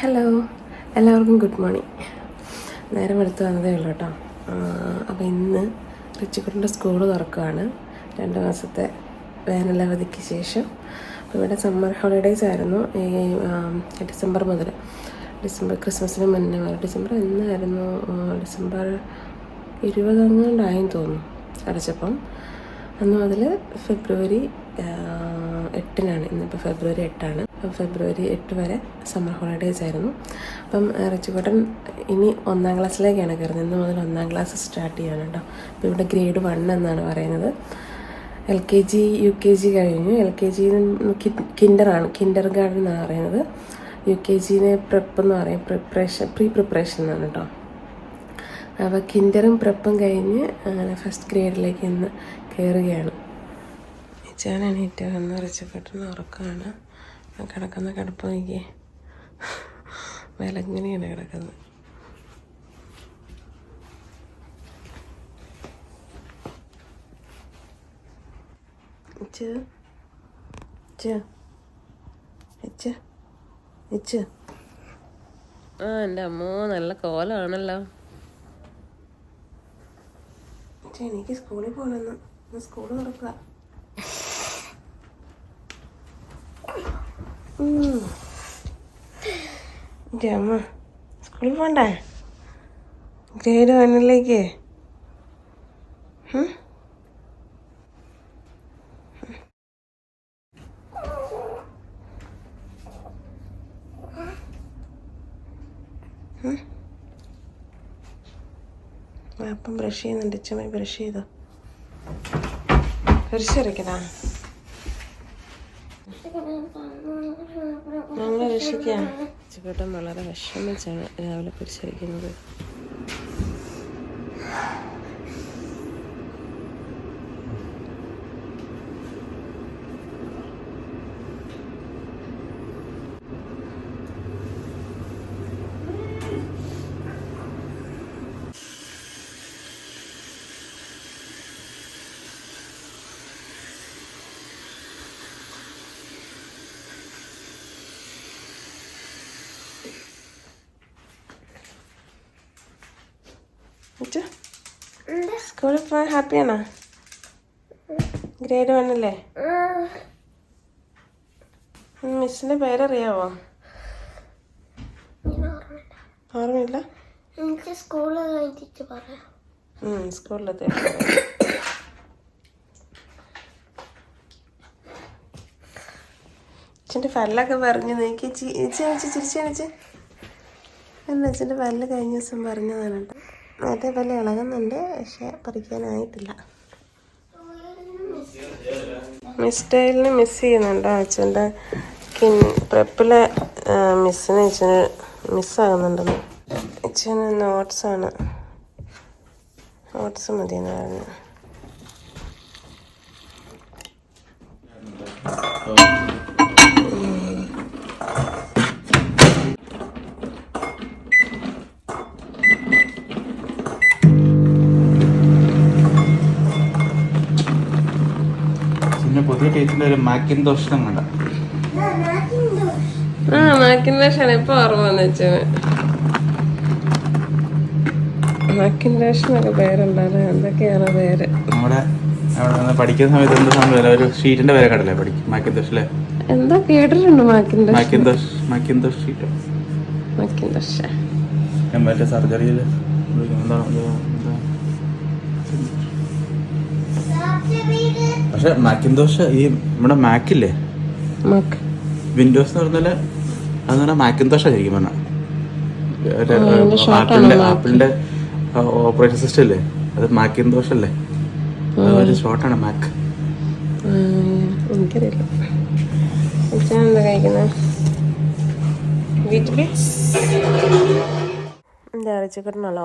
Hello എല്ലാവർക്കും good morning നേരം എടുത്ത് വന്നതേ ഉള്ളൂ കേട്ടോ. അപ്പോൾ ഇന്ന് റിച്ചിക്കുട്ടിന്റെ സ്കൂൾ തുറക്കുകയാണ് രണ്ട് മാസത്തെ വേനലവധിക്ക് ശേഷം. അപ്പോൾ ഇവിടെ സമ്മർ ഹോളിഡേയ്സ് ആയിരുന്നു. ഈ ഡിസംബർ മുതൽ. ഡിസംബർ ക്രിസ്മസിന് മുന്നേ വരെ. ഡിസംബർ എന്നായിരുന്നു ഡിസംബർ ഇരുപതങ്ങാണ്ടായെന്ന് തോന്നുന്നു. അടച്ചപ്പം. അന്ന് മുതൽ ഫെബ്രുവരി എട്ടിനാണ്. ഇന്നിപ്പോൾ ഫെബ്രുവരി എട്ടാണ്. ഫെബ്രുവരി എട്ട് വരെ സമ്മർ ഹോളിഡേയ്സ് ആയിരുന്നു. അപ്പം റച്ചുകോട്ടൻ ഇനി ഒന്നാം ക്ലാസ്സിലേക്കാണ് കയറുന്നത്. ഇന്ന് മുതൽ ഒന്നാം ക്ലാസ് സ്റ്റാർട്ട് ചെയ്യാണ് കേട്ടോ അപ്പോൾ ഇവിടെ ഗ്രേഡ് വൺ എന്നാണ് പറയുന്നത്. L K G U K G കഴിഞ്ഞു. എൽ കെ ജി കിൻഡറാണ് കിൻഡർ ഗാർഡൻ എന്നാണ് പറയുന്നത്. യു കെ ജിനെ പ്രിപ്പ് എന്ന് പറയും. പ്രിപ്പറേഷൻ പ്രീ പ്രിപ്പറേഷൻ എന്നാണ് കേട്ടോ അപ്പോൾ കിൻഡറും പ്രെപ്പും കഴിഞ്ഞ് അങ്ങനെ ഫസ്റ്റ് ഗ്രേഡിലേക്ക് ഇന്ന് കയറുകയാണ്. ഞാൻ എണീറ്റ് വന്ന് റിച്ചക്കെട്ടിന് ഉറക്കമാണ് കിടക്കുന്ന കിടപ്പ് നോക്കി വിലങ്ങനെയാണ് കിടക്കുന്നത്? ഇച്ച്. ഇച്ച്. ആ എന്റെ അമ്മോ നല്ല കോലാണല്ലോ. എനിക്ക് സ്കൂളിൽ പോകണമെന്ന് സ്കൂൾ തുറക്കുക അമ്മ സ്കൂളിൽ പോണ്ടേ ഗ്രേഡ് വണ്ണിലേക്ക് അപ്പം ബ്രഷ് ചെയ്യുന്നുണ്ട് ചുമ ബ്രഷ് ചെയ്തോ കുരിശിറക്കടാ ഞങ്ങളെ രക്ഷിക്കാം ചേട്ടൻ വളരെ വിഷമിച്ചാണ് രാവിലെ കുരിശിരിക്കുന്നത് എന്നിട്ട് സ്കൂളിൽ ഹാപ്പിയാണോ ഗ്രേഡ് വണ്ണല്ലേ മിസ്സിന്റെ പേരറിയാവോ? ഓർമ്മയില്ല? എനിക്ക് സ്കൂളിൽ കഴിഞ്ഞിട്ട് പറയാം. ഉം, സ്കൂളിലത്തെ അച്ഛന്റെ പല്ലൊക്കെ പറഞ്ഞു നോക്കി. ചേച്ചി ചിരിച്ചു കാണിച്ച് അല്ല അച്ഛന്റെ പല്ല് കഴിഞ്ഞ ദിവസം പറഞ്ഞതാണ് കേട്ടോ. പല്ല് ഇളകുന്നുണ്ട് പക്ഷെ പറിക്കാനായിട്ടില്ല. മിസ്റ്റൈലിന് മിസ് ചെയ്യുന്നുണ്ടോ? അച്ഛന്റെ കിൻ പ്രെപ്പിലെ മിസ്സിന് അച്ഛന് മിസ്സാകുന്നുണ്ടെന്ന് അച്ഛന് നോട്ട്സാണ് നോട്ട്സ് മതിയെന്ന് പറഞ്ഞു. പുതിയ ടീച്ചറിന്റെ ഒരു മാക്കിന്തോഷം കണ്ട. ആ മാക്കിൻഡാഷാണ് ഇപ്പൊ ഓർമ്മ വന്നു മാക്കിൻഡാഷെന്നൊക്കെ പേരുണ്ടല്ലോ എന്തൊക്കെയാണ് പേര്? നമ്മുടെ അവിടെ പഠിക്കുന്ന സമയത്ത് എന്ത് സംഭവം? ഒരു ഷീറ്റിന്റെ പേരെ കടല്ലേ പഠിക്കും അല്ലേ എന്താ കേട്ടിട്ടുണ്ട് മാക്കിൻഡാഷ് മാക്കിന്തോഷ് മാക്കിന്തോഷ് ഷീറ്റ്. മാക്കിൻഡാഷ് മറ്റേ സർജറിയിൽ എന്താ പക്ഷെ മാക്കിന്തോഷ് ഈ നമ്മുടെ മാക്കില്ലേ മാക്ക് വിൻഡോസ് എന്ന് പറഞ്ഞാൽ അത് പറഞ്ഞാൽ മാക്കിന്തോഷാ ശരിക്കും പറഞ്ഞാൽ ആപ്പിളിന്റെ ആപ്പിളിന്റെ ഓപ്പറേറ്റിംഗ് സിസ്റ്റം അല്ലേ? അത് മാക്കിന്തോഷ് അല്ലേ അതൊരു ഷോർട്ടാണ് മാക്ക് എനിക്കറിയില്ല. എന്താ കഴിക്കുന്നത്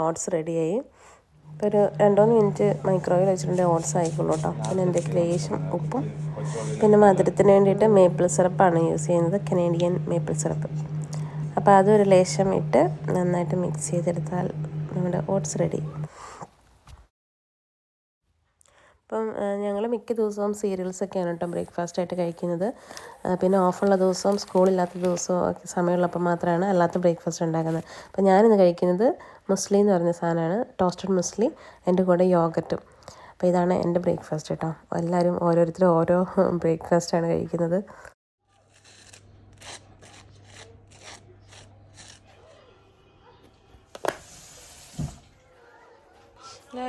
ഓട്സ് റെഡിയായി ഒരു രണ്ടോ മിനിറ്റ് മൈക്രോവേവ് വെച്ചിട്ടുണ്ടെങ്കിൽ ഓട്സ് ആയിക്കോളൂ കേട്ടോ പിന്നെ എന്തൊക്കെ ലേശം ഉപ്പും. പിന്നെ മധുരത്തിന് വേണ്ടിയിട്ട് മേപ്പിൾ സിറപ്പാണ് യൂസ് ചെയ്യുന്നത്. കനേഡിയൻ മേപ്പിൾ സിറപ്പ് അപ്പോൾ അതൊരു ലേശം ഇട്ട് നന്നായിട്ട് മിക്സ് ചെയ്തെടുത്താൽ നമ്മുടെ ഓട്സ് റെഡി അപ്പം ഞങ്ങൾ മിക്ക ദിവസവും സീരിയൽസൊക്കെയാണ് കേട്ടോ ബ്രേക്ക്ഫാസ്റ്റ് ആയിട്ട് കഴിക്കുന്നത് പിന്നെ ഓഫുള്ള ദിവസവും സ്കൂളില്ലാത്ത ദിവസവും ഒക്കെ സമയമുള്ളപ്പോൾ മാത്രമാണ് അല്ലാത്ത ബ്രേക്ക്ഫാസ്റ്റ് ഉണ്ടാക്കുന്നത്. അപ്പം ഞാനിന്ന് കഴിക്കുന്നത് മുസ്ലി എന്ന് പറഞ്ഞ സാധനമാണ് ടോസ്റ്റഡ് മുസ്ലി എന്റെ കൂടെ യോഗട്ടും അപ്പോൾ ഇതാണ് എന്റെ ബ്രേക്ക്ഫാസ്റ്റ് കേട്ടോ. എല്ലാവരും ഓരോരുത്തരും ഓരോ ബ്രേക്ക്ഫാസ്റ്റാണ് കഴിക്കുന്നത്.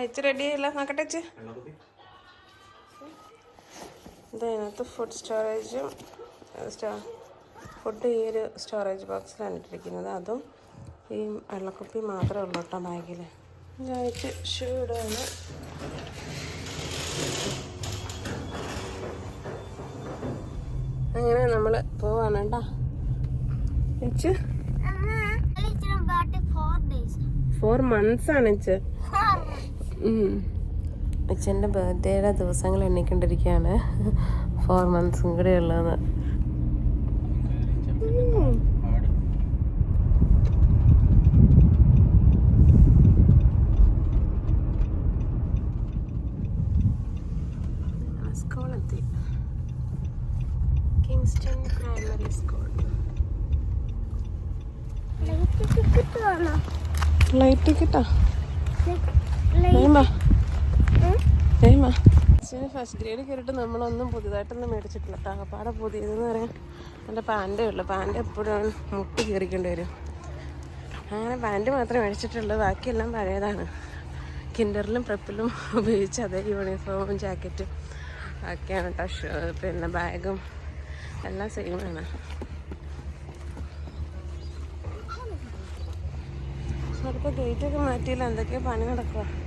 ഇച്ചിരി റെഡി ആയില്ല. നോക്കട്ടെ ഇതിനകത്ത് ഫുഡ് സ്റ്റോറേജും സ്റ്റോ ഫുഡ് ഈ ഒരു സ്റ്റോറേജ് ബോക്സിലാണ് ഇട്ടിരിക്കുന്നത്. അതും ഈ വെള്ളക്കുപ്പി മാത്രമേ ഉള്ളൂ കേട്ടോ ബാഗിൽ ഞായറ്റ് ഷൂ ഇടുകയാണ് അങ്ങനെ നമ്മൾ പോവാണ് കേട്ടോ. ഫോർ മന്ത്സ് ആണ് ഇച്ച് അച്ഛന്റെ ബർത്ത്ഡേയുടെ ദിവസങ്ങൾ എണ്ണിക്കൊണ്ടിരിക്കുകയാണ്. ഫോർ മന്ത്സും കൂടെ ഉള്ളതെന്ന് സ്കൂളെത്തി. കിങ്സ്റ്റൺ പ്രൈമറി സ്കൂൾ ലൈറ്റ് ടിക്കറ്റാ ഏമാ ഗ്രേഡ് കയറിയിട്ട് നമ്മളൊന്നും പുതിയതായിട്ടൊന്നും മേടിച്ചിട്ടില്ല. തകപ്പാടെ പുതിയതെന്ന് പറയാൻ എന്റെ പാന്റേ ഉള്ളു. പാന്റ് എപ്പോഴും മുട്ടി കയറിക്കേണ്ടി വരും. അങ്ങനെ പാന്റ് മാത്രമേ മേടിച്ചിട്ടുള്ളൂ. ബാക്കിയെല്ലാം പഴയതാണ്. കിൻഡറിലും പ്രപ്പിലും ഉപയോഗിച്ച് അതേ യൂണിഫോമും ജാക്കറ്റും ഒക്കെയാണ്. കേട്ടോ ഷൂ- പിന്നെ ബാഗും എല്ലാം സെയിമാണ് അതിപ്പോൾ ഗേറ്റൊക്കെ മാറ്റിയില്ല എന്തൊക്കെയോ പണി നടക്കുക?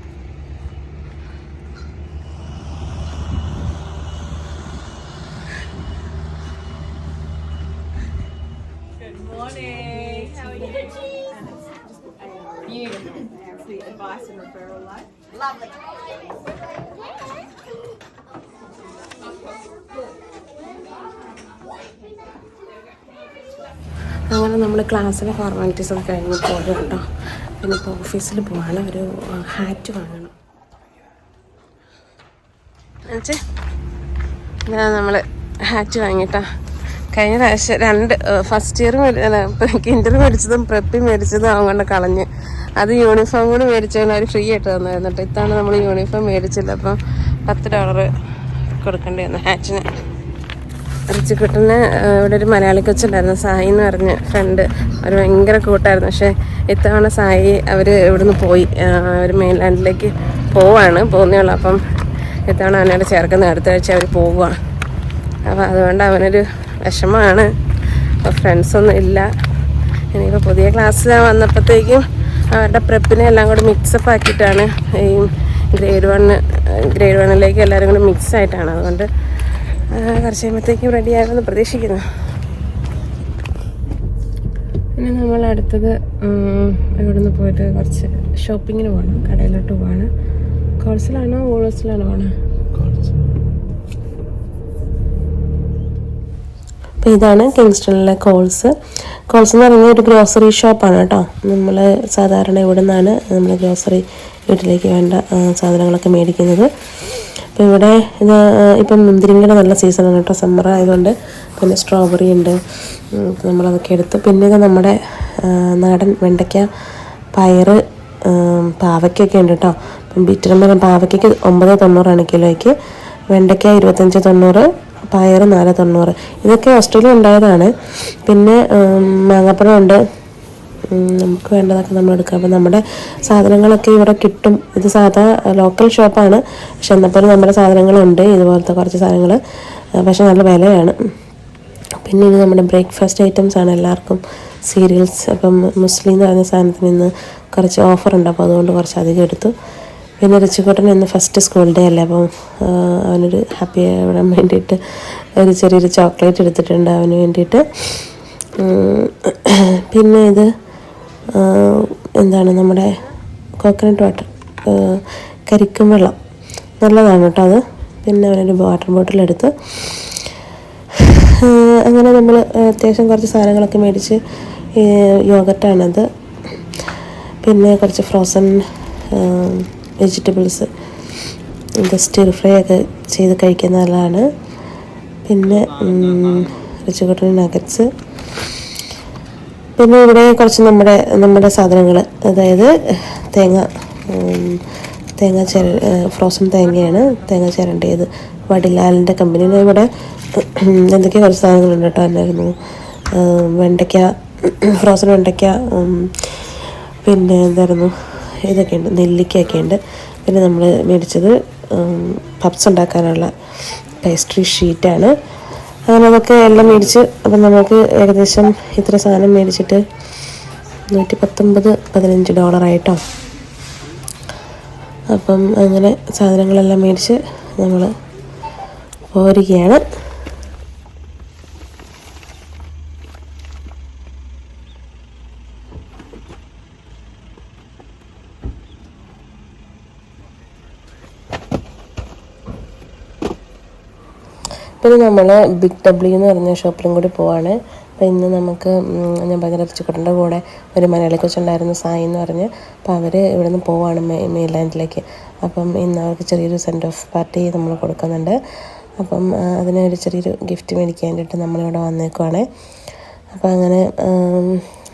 അങ്ങനെ നമ്മൾ ക്ലാസ്സിലെ ഫോർമാലിറ്റീസ് ഒക്കെ കഴിഞ്ഞ് പോകും കേട്ടോ. പിന്നെ ഇപ്പോൾ ഓഫീസിൽ പോവാണ്. ഒരു ഹാറ്റ് വാങ്ങണം. എന്നുവെച്ചേ ഞാൻ നമ്മൾ ഹാറ്റ് വാങ്ങിട്ടാ കഴിഞ്ഞ പ്രാവശ്യം രണ്ട് ഫസ്റ്റ് ഇയർ കിൻഡർ മേടിച്ചതും പ്രെപ്പി മേടിച്ചതും അവൻ കളഞ്ഞ്. അത് യൂണിഫോം കൂടി മേടിച്ചതിന് അവർ ഫ്രീ ആയിട്ട് തന്നായിരുന്നു കേട്ടോ ഇത്തവണ നമ്മൾ യൂണിഫോം മേടിച്ചില്ല അപ്പം പത്ത് ഡോളർ കൊടുക്കേണ്ടി വന്നു ഹാച്ചിന് റിച്ചിക്കുട്ടന് ഇവിടെ ഒരു മലയാളി കൊച്ചുണ്ടായിരുന്നു സായി എന്ന് പറഞ്ഞ് ഫ്രണ്ട് അവർ ഭയങ്കര കൂട്ടായിരുന്നു. പക്ഷേ ഇത്തവണ സായി അവർ ഇവിടുന്ന് പോയി. അവർ മെയിൻലാൻഡിലേക്ക് പോവാണ് പോകുന്നേ ഉള്ളൂ. അപ്പം ഇത്തവണ അവനോട് ചേർക്കുന്ന അടുത്ത ആഴ്ച അവർ പോവുകയാണ് അപ്പോൾ അതുകൊണ്ട് അവനൊരു വിഷമമാണ്. ഫ്രണ്ട്സൊന്നും ഇല്ല. ഇനിയിപ്പോൾ പുതിയ ക്ലാസ്സിൽ വന്നപ്പോഴത്തേക്കും അവരുടെ പ്രെപ്പിനെ എല്ലാം കൂടി മിക്സപ്പ് ആക്കിയിട്ടാണ് ഈ ഗ്രേഡ് വണ്ണ് ഗ്രേഡ് വണ്ണിലേക്ക് എല്ലാവരും കൂടി മിക്സ് ആയിട്ടാണ്. അതുകൊണ്ട് കുറച്ച് കഴിയുമ്പോഴത്തേക്കും റെഡി ആകുമെന്ന് പ്രതീക്ഷിക്കുന്നു. പിന്നെ നമ്മൾ അടുത്തത് ഇവിടെ നിന്ന് പോയിട്ട് കുറച്ച് ഷോപ്പിങ്ങിന് പോകണം. കടയിലോട്ട് പോകണം കോഴ്സിലാണോ വോളേഴ്സിലാണോ പോകണം അപ്പോൾ ഇതാണ് കിങ്സ്റ്റണിലെ കോൾസ് കോൾസ് എന്ന് പറയുന്നത് ഒരു ഗ്രോസറി ഷോപ്പാണ് കേട്ടോ. നമ്മൾ സാധാരണ ഇവിടെ നിന്നാണ് നമ്മൾ ഗ്രോസറി വീട്ടിലേക്ക് വേണ്ട സാധനങ്ങളൊക്കെ മേടിക്കുന്നത്. അപ്പോൾ ഇവിടെ ഇത് ഇപ്പം മുന്തിരിങ്ങയുടെ നല്ല സീസണാണ് കേട്ടോ. സമ്മർ ആയതുകൊണ്ട് പിന്നെ സ്ട്രോബെറി ഉണ്ട്. നമ്മളതൊക്കെ എടുത്തു. പിന്നെ ഇത് നമ്മുടെ നാടൻ വെണ്ടയ്ക്ക പയറ് പാവയ്ക്കൊക്കെ ഉണ്ട് കേട്ടോ. അപ്പം ബീറ്ററുമ്പോൾ പാവയ്ക്കൊക്കെ ഒമ്പത് തൊണ്ണൂറാണ് കിലോയ്ക്ക്. വെണ്ടയ്ക്ക ഇരുപത്തഞ്ച് തൊണ്ണൂറ് പയർ നാല് തൊണ്ണൂറ്. ഇതൊക്കെ ഓസ്ട്രേലിയ ഉണ്ടായതാണ്. പിന്നെ മാങ്ങാപ്പഴം ഉണ്ട്. നമുക്ക് വേണ്ടതൊക്കെ നമ്മൾ എടുക്കുക അപ്പം നമ്മുടെ സാധനങ്ങളൊക്കെ ഇവിടെ കിട്ടും. ഇത് സാധാ ലോക്കൽ ഷോപ്പാണ് പക്ഷെ എന്നപ്പോഴും നമ്മുടെ സാധനങ്ങളുണ്ട്. ഇതുപോലത്തെ കുറച്ച് സാധനങ്ങൾ പക്ഷെ നല്ല വിലയാണ്. പിന്നെ ഇത് നമ്മുടെ ബ്രേക്ക്ഫാസ്റ്റ് ഐറ്റംസ് ആണ് എല്ലാവർക്കും. സീരിയൽസ് അപ്പം മുസ്ലിം എന്ന് പറഞ്ഞ സാധനത്തിന് ഇന്ന് കുറച്ച് ഉണ്ട്. അപ്പോൾ അതുകൊണ്ട് കുറച്ച് അധികം എടുത്തു. പിന്നെ റിച്ചിക്കോട്ടൻ ഇന്ന് ഫസ്റ്റ് സ്കൂൾ ഡേ അല്ലേ? അപ്പം അവനൊരു ഹാപ്പി ആവാൻ വേണ്ടിയിട്ട് ഒരു ചെറിയൊരു ചോക്ലേറ്റ് എടുത്തിട്ടുണ്ട് അവന് വേണ്ടിയിട്ട്. പിന്നെ ഇത് എന്താണ് നമ്മുടെ കോക്കനട്ട് വാട്ടർ കരിക്കും വെള്ളം. നല്ലതാണ് കേട്ടോ അത്. പിന്നെ അവനൊരു വാട്ടർ ബോട്ടിൽ എടുത്ത് അങ്ങനെ നമ്മൾ അത്യാവശ്യം കുറച്ച് സാധനങ്ങളൊക്കെ മേടിച്ച് യോഗട്ടാണത് പിന്നെ കുറച്ച് ഫ്രോസൺ വെജിറ്റബിൾസ് ഇത് സ്റ്റിർ ഫ്രൈ ഒക്കെ ചെയ്ത് കഴിക്കുന്ന നല്ലതാണ് പിന്നെ റിച്ചുകുട്ടൻ നഗറ്റ്സ് പിന്നെ ഇവിടെ കുറച്ച് നമ്മുടെ നമ്മുടെ സാധനങ്ങൾ അതായത് തേങ്ങ തേങ്ങ ചിര ഫ്രോസൺ തേങ്ങയാണ്. തേങ്ങ ചിരണ്ടിയത് വടിലാലിന്റെ കമ്പനിയിൽ ഇവിടെ എന്തൊക്കെയോ കുറച്ച് സാധനങ്ങളുണ്ട് കേട്ടോ എന്നായിരുന്നു വെണ്ടയ്ക്ക ഫ്രോസൺ വെണ്ടയ്ക്ക പിന്നെ എന്തായിരുന്നു? ഇതൊക്കെ ഉണ്ട് നെല്ലിക്കയൊക്കെ ഉണ്ട് പിന്നെ നമ്മൾ മേടിച്ചത് പപ്സ് ഉണ്ടാക്കാനുള്ള പേസ്ട്രി ഷീറ്റാണ് അങ്ങനെ അതൊക്കെ എല്ലാം മേടിച്ച് അപ്പം നമുക്ക് ഏകദേശം ഇത്ര സാധനം മേടിച്ചിട്ട് നൂറ്റി പത്തൊമ്പത് പതിനഞ്ച് ഡോളറായിട്ടോ അപ്പം അങ്ങനെ സാധനങ്ങളെല്ലാം മേടിച്ച് നമ്മൾ പോരുകയാണ്. പിന്നെ നമ്മൾ ബിഗ് ഡബ്ല്യു എന്ന് പറഞ്ഞ ഷോപ്പിലും കൂടി പോവാണ്. അപ്പോൾ ഇന്ന് നമുക്ക് ഞാൻ ഭയങ്കര ചുക്കട്ടന്റെ കൂടെ ഒരു മലയാളി കൊച്ചുണ്ടായിരുന്നു സായി എന്ന് പറഞ്ഞ്. അപ്പോൾ അവർ ഇവിടെ നിന്ന് പോവാണ് മെയിൻ മെയിൻലാൻഡിലേക്ക്. അപ്പം ഇന്ന് അവർക്ക് ചെറിയൊരു സെൻഡ് ഓഫ് പാർട്ടി നമ്മൾ കൊടുക്കുന്നുണ്ട്. അപ്പം അതിനെ ഒരു ചെറിയൊരു ഗിഫ്റ്റ് മേടിക്കാൻ വേണ്ടിയിട്ട് നമ്മളിവിടെ വന്നേക്കുവാണ്. അപ്പോൾ അങ്ങനെ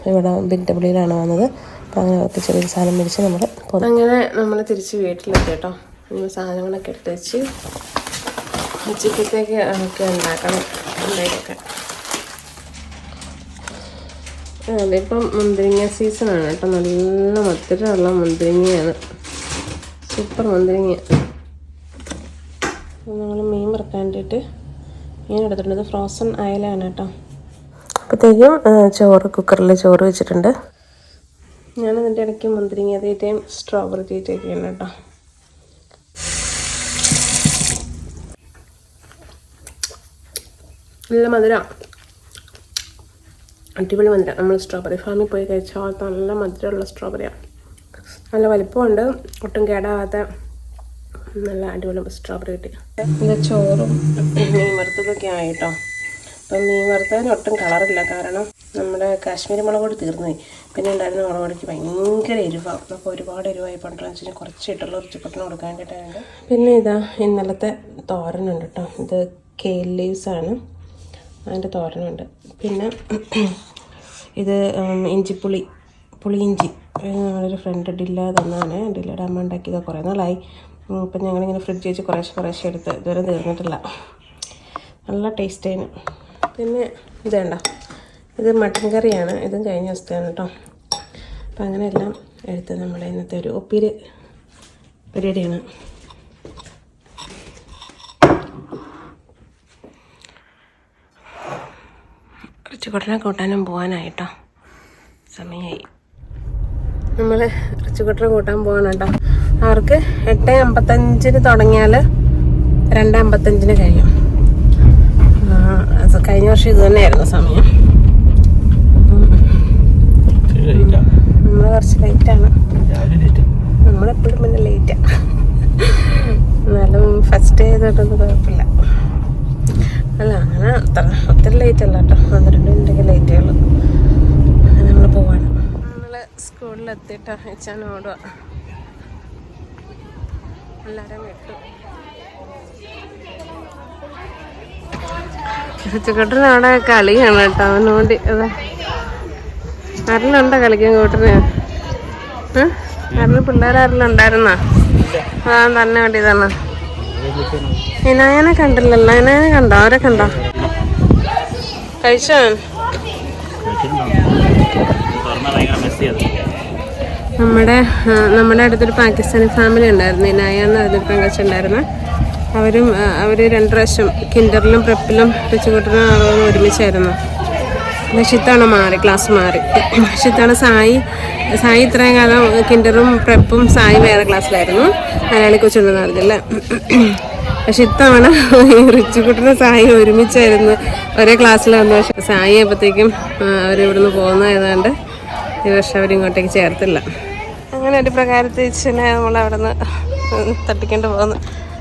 ഇവിടെ ബിഗ് ഡബ്ല്യൂയിലാണ് വന്നത്. അപ്പോൾ അങ്ങനെ അവർക്ക് ചെറിയൊരു സാധനം മേടിച്ച് നമ്മൾ അങ്ങനെ നമ്മൾ തിരിച്ച് വീട്ടിലെത്തി കേട്ടോ. സാധനങ്ങളൊക്കെ എടുത്ത് വെച്ച് ഉച്ചക്കത്തേക്ക് നമുക്ക് ഉണ്ടാക്കണം. എന്തെങ്കിലുമൊക്കെ അതിപ്പം മുന്തിരിങ്ങ സീസണാണ്. കേട്ടോ നല്ല മധുരമുള്ള മുന്തിരിങ്ങയാണ്. സൂപ്പർ മുന്തിരിങ്ങ. നമ്മൾ മീൻ വറുക്കാൻ വേണ്ടിയിട്ട് മീൻ എടുത്തിട്ടുണ്ട്. ഫ്രോസൺ അയലാണ് കേട്ടോ. അപ്പോഴത്തേക്കും ചോറ് കുക്കറിൽ ചോറ് വെച്ചിട്ടുണ്ട്. ഞാൻ അതിന്റെ ഇടയ്ക്ക് മുന്തിരിങ്ങ തീറ്റയും സ്ട്രോബെറി തീറ്റയൊക്കെയാണ് കേട്ടോ. നല്ല മധുരം. അടിപൊളി മധുരം. നമ്മൾ സ്ട്രോബെറി ഫാമിൽ പോയി കഴിച്ചാൽ നല്ല മധുരമുള്ള സ്ട്രോബെറിയാണ് നല്ല വലിപ്പമുണ്ട്. ഒട്ടും കേടാവാത്ത നല്ല അടിപൊളി സ്ട്രോബെറി കിട്ടി. ഇത് ചോറും. മീൻ വറുത്തതൊക്കെ ആയിട്ടോ. അപ്പം മീൻ വറുത്തതിന് ഒട്ടും കളറില്ല കാരണം നമ്മുടെ കാശ്മീരി മുളക് പൊടി തീർന്നു പോയി. പിന്നെ ഉണ്ടായിരുന്ന മുളക് പൊടിക്ക് ഭയങ്കര എരിവാണ് അപ്പോൾ ഒരുപാട് എരിവായി. പണ്ടെന്ന് വെച്ച് കഴിഞ്ഞാൽ കുറച്ച് ഇട്ടുള്ള ഒരു ചിക്കട്ടിന് കൊടുക്കാൻ വേണ്ടിയിട്ടാണ് പിന്നെ ഇതാ ഇന്നലത്തെ തോരനുണ്ട് കേട്ടോ ഇത് കെയിൽ ലീവ്സാണ് അതിന്റെ തോരനുണ്ട്. പിന്നെ ഇത് ഇഞ്ചി ഇഞ്ചിപ്പുളി പുളിയിഞ്ചി ഞങ്ങളൊരു ഫ്രണ്ട് ഡില്ല തന്നാണ്. ഡില്ലയുടെ അമ്മ ഉണ്ടാക്കിയത് കുറേ നാളായി. അപ്പം ഞങ്ങളിങ്ങനെ ഫ്രിഡ്ജ് വെച്ച് കുറേശ്ശെ കുറേശ്ശെ എടുത്ത് ഇതുവരെ തീർന്നിട്ടില്ല. നല്ല ടേസ്റ്റ് ആയിരുന്നു പിന്നെ ഇത് വേണ്ട ഇത് മട്ടൻ കറിയാണ്. ഇതും കഴിഞ്ഞ ദിവസത്തെയാണ് കേട്ടോ അപ്പം അങ്ങനെയെല്ലാം എടുത്ത് നമ്മുടെ ഇന്നത്തെ ഒരു ഒപ്പിര് പരിപാടിയാണ്. ഇറച്ചിക്കൊട്ടനെ കൂട്ടാനും പോകാനായിട്ടോ സമയമായി നമ്മൾ ഇറച്ചിക്കൊട്ടനെ കൂട്ടാൻ പോകണം കേട്ടോ അവർക്ക് എട്ട് അമ്പത്തഞ്ചിന് തുടങ്ങിയാൽ രണ്ട് അമ്പത്തഞ്ചിന് കഴിയും. അത് കഴിഞ്ഞ വർഷം ഇത് തന്നെയായിരുന്നു സമയം. നമ്മൾ കുറച്ച് ലേറ്റാണ് നമ്മളെപ്പോഴും പിന്നെ ലേറ്റാണ് എന്നാലും ഫസ്റ്റ് ചെയ്തിട്ടൊന്നും കുഴപ്പമില്ല. അല്ല അങ്ങനെ അത്ര ഒത്തിരി ലേറ്റ് അല്ല കേട്ടോ ഒന്ന് രണ്ട് മിനിറ്റൊക്കെ ലേറ്റേ ഉള്ളൂ. അങ്ങനെ നമ്മൾ പോവാണ്. നമ്മൾ സ്കൂളിൽ എത്തിയിട്ടോ വെച്ചാൽ ഓടുക. എല്ലാവരും വിട്ടു ചുക്കട്ടിന് അവിടെ കളിയാണ് കേട്ടോ അവനോടി അതെ. ആരെല്ലാം കളിക്കാൻ കൂട്ടിന്? ആരെങ്കിലും പിള്ളേരാരെല്ലാം ഉണ്ടായിരുന്നാ ആ തന്നെ വേണ്ടിയതാണ് ഇനായനെ കണ്ടില്ലല്ലോ ഇനായനെ കണ്ടോ? അവരെ കണ്ടോ? കഴിച്ചോ? നമ്മുടെ നമ്മുടെ അടുത്തൊരു പാകിസ്ഥാനി ഫാമിലി ഉണ്ടായിരുന്നു. ഇനായ എന്ന് പറഞ്ഞൊരു പങ്കുണ്ടായിരുന്നു അവരും അവർ രണ്ട് പ്രാവശ്യം കിൻഡറിലും പ്രെപ്പിലും വെച്ചുകൂട്ടുന്ന ആളുകളും ഒരുമിച്ചായിരുന്നു. ഷിത്താണ് മാറി ക്ലാസ് മാറി. ഷിത്താണ് സായി സായി ഇത്രയും കാലം കിൻഡറും പ്രെപ്പും സായി വേറെ ക്ലാസ്സിലായിരുന്നു മലയാളി കൊച്ചുണ്ടെന്ന് പറഞ്ഞല്ലേ പക്ഷെ ഇത്തവണ റിച്ചുകുട്ടനും സായി ഒരുമിച്ചായിരുന്നു ഒരേ ക്ലാസ്സിൽ വന്നു പക്ഷെ സായി ആയപ്പോഴത്തേക്കും അവർ ഇവിടുന്ന് പോകുന്നതായതുകൊണ്ട് ഈ വർഷം അവരിങ്ങോട്ടേക്ക് ചേർത്തില്ല. അങ്ങനെ ഒരു പ്രകാരത്തെ വെച്ചിനെ നമ്മൾ അവിടെ നിന്ന് തട്ടിക്കൊണ്ട് പോകുന്നു.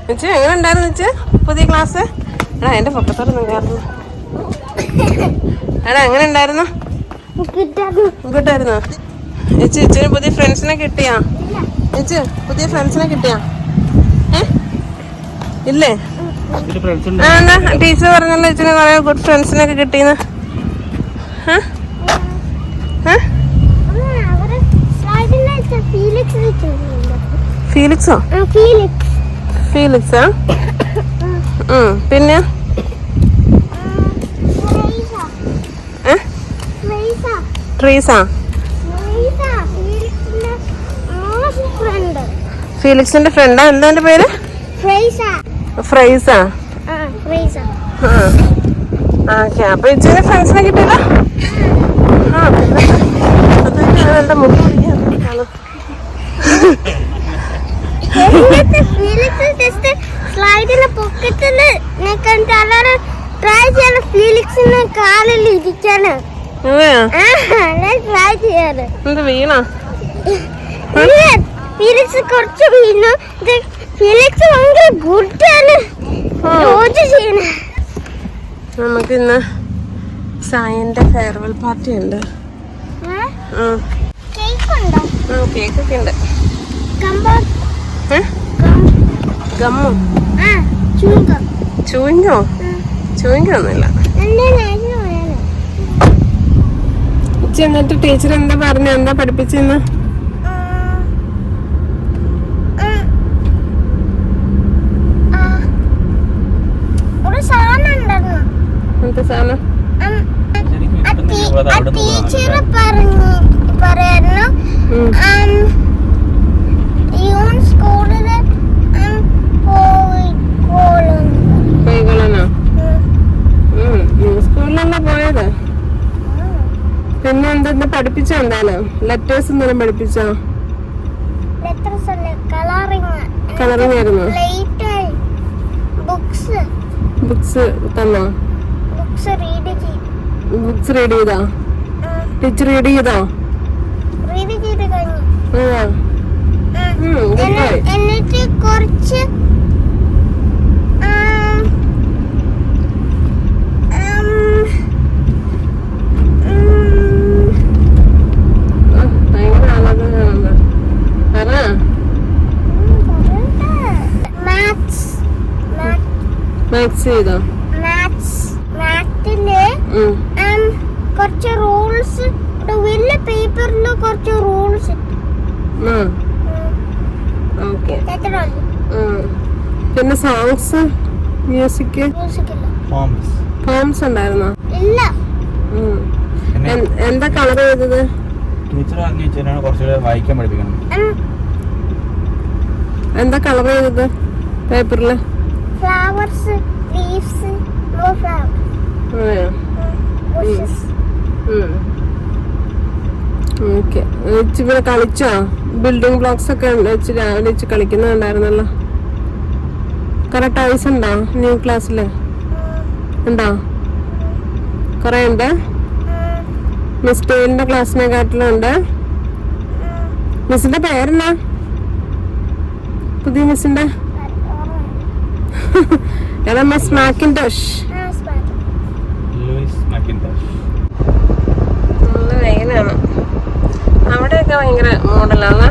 വെച്ച് എങ്ങനെ ഉണ്ടായിരുന്നു വെച്ച് പുതിയ ക്ലാസ്? എടാ എന്റെ പൊക്കത്തോടെ നിന്നായിരുന്നു എടാ എങ്ങനെ ഉണ്ടായിരുന്നു? ഗുഡായിരുന്നോ. ചേച്ചി ചേച്ചിന് പുതിയ ഫ്രണ്ട്സിനെ കിട്ടിയാ? ചേച്ചി പുതിയ ഫ്രണ്ട്സിനെ കിട്ടിയാ? ഇല്ലേ ആ ടീച്ചർ പറഞ്ഞല്ലോ ഇച്ചിരി കുറെ ഗുഡ് ഫ്രണ്ട്സിനൊക്കെ കിട്ടിയെന്ന് ഫീലിക്സ്. ഫീലിക്സോ പിന്നെ. ട്രീസാ. ഫീലിക്സിന്റെ ഫ്രണ്ട്. ഫീലിക്സിന്റെ ഫ്രണ്ടാ എന്താ എന്റെ പേര് ഫ്രൈസ. ഫ്രൈസാ? ഓക്കെ. അപ്പൊ ഇച്ചിരി ഫ്രണ്ട്സിനെ കിട്ടിയില്ല? ആ പിന്നെ എന്റെ മുഖം പിടിക്കാൻ ഫീലിക്സിന്റെ കാലിൽ ഇരിക്കാന്. ട്രൈ ചെയ്യാറ് വീണ? ഫീലിക്സ് കുറച്ച് വീണു. ഫീലിക്സ് ഭയങ്കര ഗുഡാണ് ജോലി ചെയ്യണ നമുക്ക് ഇന്ന് സായന്റെ ഫെയർവെൽ പാർട്ടി ഉണ്ട്. കേക്ക് ഉണ്ടോ? ഗമ്മു? ചൂഞ്ഞോ ചൂഞ്ഞൊന്നുമില്ല എന്നിട്ട് ടീച്ചർ എന്താ പറഞ്ഞു എന്താ പഠിപ്പിച്ചെന്ന് ഒരു സാധനം ഉണ്ടായിരുന്നു എന്താ സാധനം ടീച്ചർ പറഞ്ഞു പറയായിരുന്നു ഉം. ഉം, ഇവൻ സ്കൂളിൽ ഉം, പോയിക്കോളും. കൈകളാണോ ഉം. ഉം സ്കൂളിലല്ല പോയത് പിന്നെ എന്തെന്താ പഠിപ്പിച്ചോ എന്തായാലും? ലെറ്റേഴ്സ് എന്തായാലും പഠിപ്പിച്ചോ? കളറിംഗ് ആയിരുന്നു. Books, ബുക്സ് തന്നോ? Books read. ബുക്സ് റീഡ് ചെയ്തോ? ടീച്ചർ റീഡ് ചെയ്തോ? റീഡ് ചെയ്ത് കഴിഞ്ഞു. എന്നിട്ട് കുറച്ച് ഉം, ഉം, ഉം, ആ, ഭയങ്കര ആലോചനയാണല്ലോ പറ maths, math- മാത്സ് ചെയ്തോ. ഉം, കുറച്ച് റൂൾസ് വലിയ പേപ്പറിൽ കുറച്ച് റൂൾസ് ആ. ഓക്കെ എത്ര പിന്നെ സോങ്സ് മ്യൂസിക് ഫോംസ് ഫോംസ് ഉണ്ടായിരുന്നോ? ഇല്ല. എന്താ കളർ ചെയ്തത്? ടീച്ചർ പറഞ്ഞു വെച്ചാൽ കുറച്ചുകൂടെ വായിക്കാൻ പഠിപ്പിക്കണം. എന്താ കളർ ചെയ്തത് പേപ്പറിൽ flowers leaves no bushes okay ഇച്ചിരി കളിച്ചോ? ബിൽഡിംഗ് ബ്ലോക്സ് ഒക്കെ വെച്ച് രാവിലെ വെച്ച് കളിക്കുന്നുണ്ടായിരുന്നല്ലോ കുറെ ടോയ്സ് ഉണ്ടോ? ന്യൂ ക്ലാസ്സിൽ ഉണ്ടോ? കുറെ ഉണ്ട്? മിസ് ടേലിന്റെ ക്ലാസ്സിനെക്കാട്ടിലും ഉണ്ട്. മിസ്സിന്റെ പേരെന്നാ? പുതിയ മിസ്സിന്റെ ഏതാ സ്മാക്കിൻടോഷ് മാക്കിൻടോഷ് ലൂയിസ് മാക്കിൻടോഷ് നല്ല വെയിലാണ് അവിടെയൊക്കെ ഭയങ്കര മോഡലാണ്?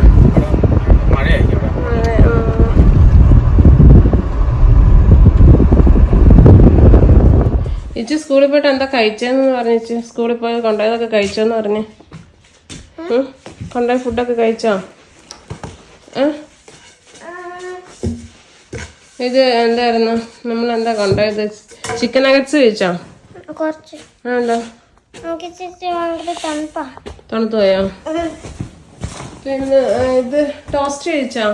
ഇച്ച് സ്കൂളിൽ പോയിട്ട് എന്താ കഴിച്ചതെന്ന് പറഞ്ഞിച്ച് സ്കൂളിൽ പോയി കൊണ്ടുപോയതൊക്കെ കഴിച്ചോന്ന് പറഞ്ഞ്. കൊണ്ടുപോയി ഫുഡൊക്കെ കഴിച്ചോ? ഏ? ഇത് എന്തായിരുന്നു? നമ്മൾ എന്താ കണ്ടത് ചിക്കൻ നഗറ്റ്സ് കഴിച്ചോ? കുറച്ച്. തണുത്തു പോയോ? പിന്നെ ഇത് ടോസ്റ്റ് കഴിച്ചോ?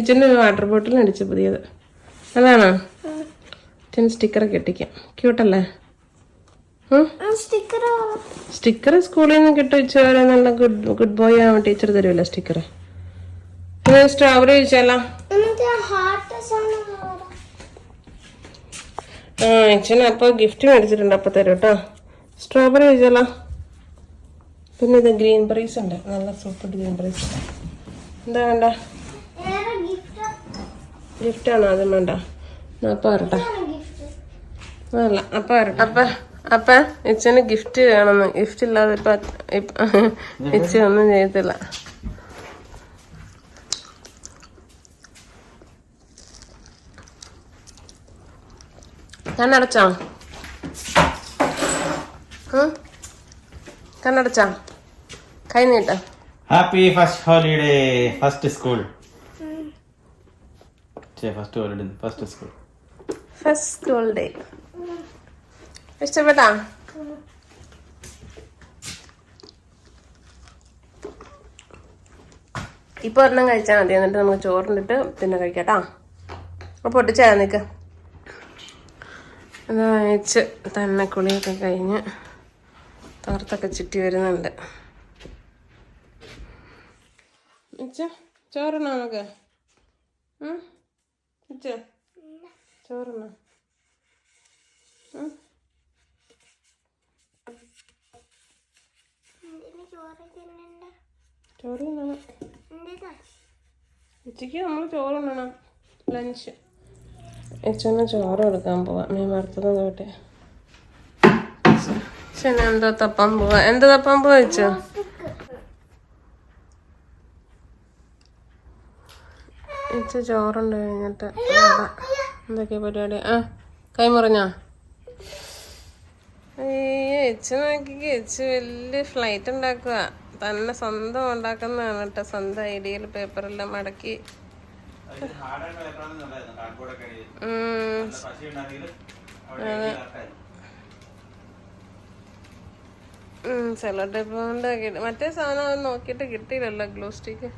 ഇച്ചന്റെ വാട്ടർ ബോട്ടിൽ അടിച്ച പുതിയത്. അതാണോ? ഇച്ചിന് സ്റ്റിക്കറൊക്കെ ഇട്ടിക്കാം ക്യൂട്ടല്ലേ സ്റ്റിക്കർ സ്കൂളിൽ നിന്ന് കിട്ടും ഇച്ചവരെ നല്ല ഗുഡ് ഗുഡ് ബോയ് ആവാൻ ടീച്ചർ തരുമല്ലോ സ്റ്റിക്കർ സ്ട്രോബെറി കഴിച്ചാലോ? ആ അച്ഛൻ അപ്പോൾ ഗിഫ്റ്റ് മേടിച്ചിട്ടുണ്ട് അപ്പോൾ തരും കേട്ടോ സ്ട്രോബെറി കഴിച്ചാലോ? പിന്നെ ഇത് ഗ്രീൻ ബറീസ് ഉണ്ട്. നല്ല സൂപ്പർ ഗ്രീൻ ബറീസ് എന്താ വേണ്ട? വേറെ ഗിഫ്റ്റ് ഗിഫ്റ്റ് ആണോ അതും വേണ്ട? അപ്പം വരട്ടെ. ഗിഫ്റ്റ് അല്ല. അപ്പം വരട്ടെ. അപ്പം അപ്പം ഇച്ചന് ഗിഫ്റ്റ് വേണമെന്ന്. ഗിഫ്റ്റ് ഇല്ലാതെ ഇപ്പം ഇപ്പം ഇച്ച ഒന്നും ചെയ്യത്തില്ല. കണ്ണടച്ചോ. കണ്ണടച്ചാ. കൈ നീട്ട. Happy first holiday first school first holiday first school first school day ഇഷ്ടപ്പെട്ടാ? ഇപ്പൊ ഒരെണ്ണം കഴിച്ചാൽ മതി. എന്നിട്ട് നമുക്ക് ചോറിട്ട് പിന്നെ കഴിക്കാം കഴിക്കാട്ടാ. അപ്പൊ പൊട്ടിച്ചാ നിക്ക്. അത് അയച്ച് തന്നെ കുളിയൊക്കെ കഴിഞ്ഞ് തോർത്തൊക്കെ ചുറ്റി വരുന്നുണ്ട്. ചോറണോ നമുക്ക്? ചോറണോ ചോറ് തിന്നണം. ഉച്ചയ്ക്ക് നമ്മൾ ചോറ് തിന്നണം. ലഞ്ച്. അച്ഛനെ ചോറ് കൊടുക്കാൻ പോവാം. മീൻ വറുത്തത് തൊട്ടെ അച്ഛനെ എന്തോ തപ്പാൻ പോവാ. എന്താ തപ്പാൻ പോവാ വെച്ചോ ഇച്ച ചോറുണ്ട് കഴിഞ്ഞിട്ട് എന്തൊക്കെയാ പരിപാടി? ആ കൈ മുറിഞ്ഞോ അയ്യോ എച്ച് നോക്കിക്ക്. എച്ച് വലിയ ഫ്ലൈറ്റ് ഉണ്ടാക്കുക തന്നെ സ്വന്തം ഉണ്ടാക്കുന്നതാണ് കേട്ടോ. സ്വന്തം ഐഡിയയിൽ പേപ്പറെല്ലാം മടക്കി. ഉം. ഉം, മറ്റേ സാധനം നോക്കിയിട്ട് കിട്ടിയില്ലല്ലോ ഗ്ലൂ സ്റ്റിക്ക്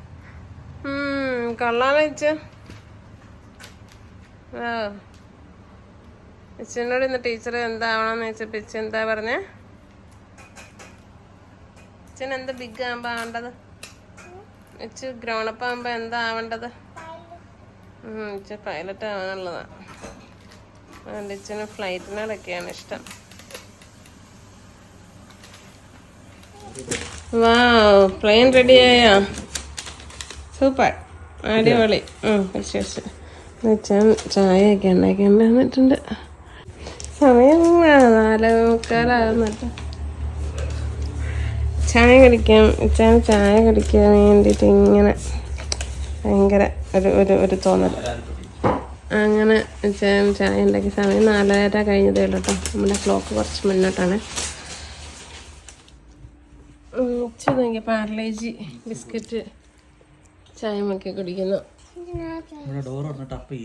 കള്ളാണ് ഇച്ച? ഇച്ചനോട് ഇന്ന് ടീച്ചർ എന്താവണമെന്ന് വെച്ചപ്പോ ഇച്ച എന്താ പറഞ്ഞേ? ഇച്ചൻ എന്താ ബിഗ് ആവുമ്പോ ആവേണ്ടത്? ഇച്ച് ഗ്രോണപ്പ് ആവുമ്പോ എന്താ ആവേണ്ടത്? പൈലറ്റ് ആവാനുള്ളതാ അതുകൊണ്ട് ഇച്ചന് ഫ്ലൈറ്റിനോടൊക്കെയാണ് ഇഷ്ടം. വാ പ്ലെയിൻ റെഡി ആയോ? സൂപ്പർ അടിപൊളി. കഴിച്ച് വെച്ചാൽ ചായയൊക്കെ ഉണ്ടാക്കി വന്നിട്ടുണ്ട് സമയം നാല് മുക്കാലാകുന്നിട്ട് ചായ കുടിക്കാൻ വെച്ചാൽ ചായ കുടിക്കാൻ വേണ്ടിയിട്ട് ഇങ്ങനെ ഭയങ്കര ഒരു ഒരു ഒരു തോന്നൽ. അങ്ങനെ ചായ ഉണ്ടാക്കിയ സമയം നാലര കഴിഞ്ഞതേ ഉള്ളൂ കേട്ടോ നമ്മുടെ ക്ലോക്ക് കുറച്ച് മുന്നോട്ടാണ്. ഉച്ച നോക്കിയ പാർലേജി ബിസ്ക്കറ്റ് കുടിക്കുന്നു.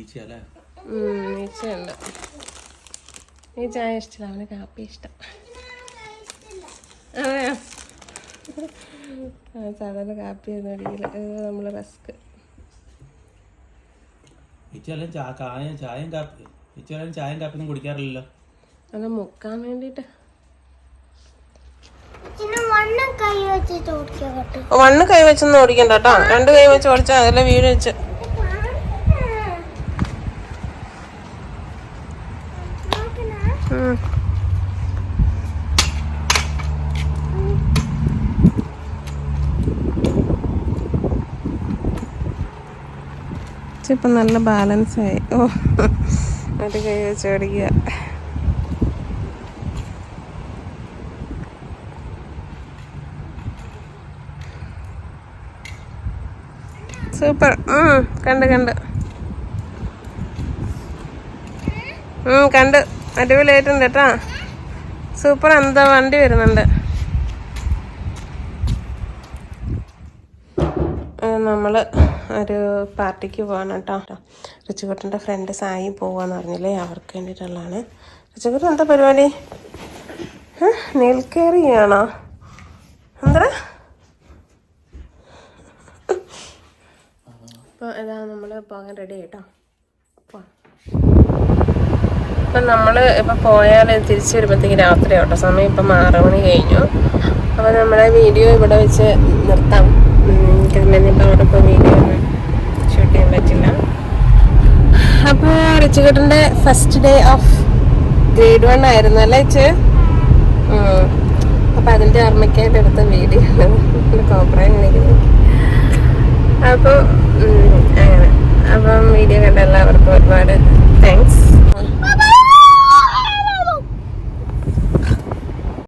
ഈച്ചയല്ലേ ഉം, ഈച്ചയുണ്ട്. ഈ ചായ ഇഷ്ടമില്ല അവന് കാപ്പി ഇഷ്ടം. അതെയോ? സാധാരണ കാപ്പി ഒന്നും അടിക്കില്ല. ഇത് നമ്മൾ റസ്ക്. ഈച്ചയെല്ലാം ചായ ചായയും കാപ്പി. ഈച്ചയെല്ലാം ചായയും കാപ്പിയൊന്നും കുടിക്കാറില്ലല്ലോ. അത് മുക്കാൻ വേണ്ടിട്ട്. വണ്ണം കൈ വെച്ചിട്ട് ഓടിക്കോട്ടെ വണ്ണ് കൈ വെച്ചൊന്നും ഓടിക്കണ്ട കേട്ടോ. രണ്ട് കൈ വെച്ച് ഓടിച്ചാ അതിലെ വീട് വെച്ച്. ഉം. ഇപ്പം നല്ല ബാലൻസ് ആയി. ഓ ഒരു കൈ വെച്ച് ഓടിക്കുക. സൂപ്പർ കണ്ട് കണ്ട്. കണ്ട്. അടിപൊളിയായിട്ടുണ്ട് കേട്ടാ. സൂപ്പർ എന്താ വണ്ടി വരുന്നുണ്ട്. നമ്മൾ ഒരു പാർട്ടിക്ക് പോകണം കേട്ടോ റിച്ചുകുട്ടന്റെ ഫ്രണ്ട് സായി പോവാന്ന് പറഞ്ഞില്ലേ? അവർക്ക് വേണ്ടിയിട്ടുള്ളതാണ് റിച്ചുകുട്ടൻ എന്താ പരിപാടി? ചെയ്യാണോ എന്താ? അപ്പോൾ ഇതാ നമ്മൾ പോകാൻ റെഡി ആയിട്ടോ. അപ്പൊ നമ്മൾ നമ്മൾ ഇപ്പം പോയാൽ തിരിച്ചു വരുമ്പോഴത്തേക്ക് രാത്രി കേട്ടോ സമയം ഇപ്പം ആറ് മണി കഴിഞ്ഞു. അപ്പോൾ നമ്മുടെ വീഡിയോ ഇവിടെ വെച്ച് നിർത്താം. കാരണം ഇനിയിപ്പോൾ അവിടെ ഇപ്പോൾ വീഡിയോ അപ്പോൾ റിച്ചുകേട്ടന്റെ first day of grade one ആയിരുന്നു അല്ലേ ഇച്ച്? അപ്പം അതിന്റെ ഓർമ്മയ്ക്കായിട്ട് എടുത്ത വീഡിയോ കോപ്രായം കാണിക്കുന്നത് അപ്പോൾ അങ്ങനെ. അപ്പം വീഡിയോ കണ്ട എല്ലാവർക്കും ഒരുപാട്